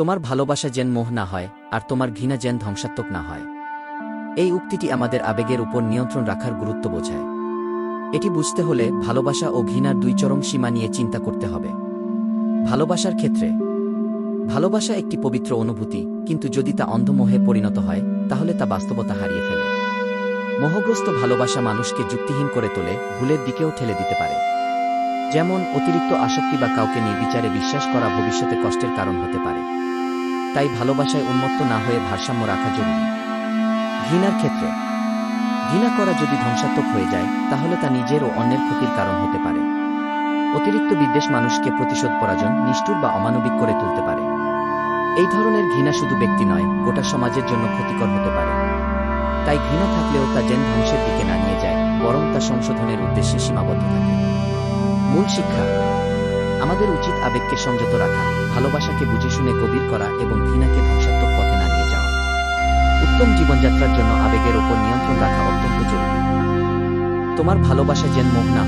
তোমার ভালোবাসা যেন মোহ না হয়, আর তোমার ঘৃণা যেন ধ্বংসাত্মক না হয়। এই উক্তিটি আমাদের আবেগের উপর নিয়ন্ত্রণ রাখার গুরুত্ব বোঝায়। এটি বুঝতে হলে ভালোবাসা ও ঘৃণার দুই চরম সীমা নিয়ে চিন্তা করতে হবে। ভালোবাসার ক্ষেত্রে, ভালোবাসা একটি পবিত্র অনুভূতি, কিন্তু যদি তা অন্ধমোহে পরিণত হয়, তাহলে তা বাস্তবতা হারিয়ে ফেলে। মোহগ্রস্ত ভালোবাসা মানুষকে যুক্তিহীন করে তোলে, ভুলের দিকেও ঠেলে দিতে পারে। যেমন অতিরিক্ত আসক্তি বা কাউকে নির্বিচারে বিশ্বাস করা ভবিষ্যতে কষ্টের কারণ হতে পারে। তাই ভালোবাসায় উন্মত্ত না হয়ে ভারসাম্য রাখা জরুরি। ঘৃণার ক্ষেত্রে, ঘৃণা করা যদি ধ্বংসাত্মক হয়ে যায়, তাহলে তা নিজের ও অন্যের ক্ষতির কারণ হতে পারে। অতিরিক্ত বিদ্বেষ মানুষকে প্রতিশোধ পরাজন নিষ্ঠুর বা অমানবিক করে তুলতে পারে। এই ধরনের ঘৃণা শুধু ব্যক্তি নয়, গোটা সমাজের জন্য ক্ষতিকর হতে পারে। তাই ঘৃণা থাকলেও তা যেন ধ্বংসের দিকে না নিয়ে যায়, বরং তা সংশোধনের উদ্দেশ্যে সীমাবদ্ধ থাকে। মূল শিক্ষা আমাদের উচিত আবেগকে সংযত রাখা, ভালোবাসাকে বুঝে শুনে গভীর করা এবং ঘৃণাকে ধ্বংসাত্মক পথে না নিয়ে যাওয়া। উত্তম জীবনযাত্রার জন্য আবেগের ওপর নিয়ন্ত্রণ রাখা অত্যন্ত জরুরি। তোমার ভালোবাসা যেন মোহ না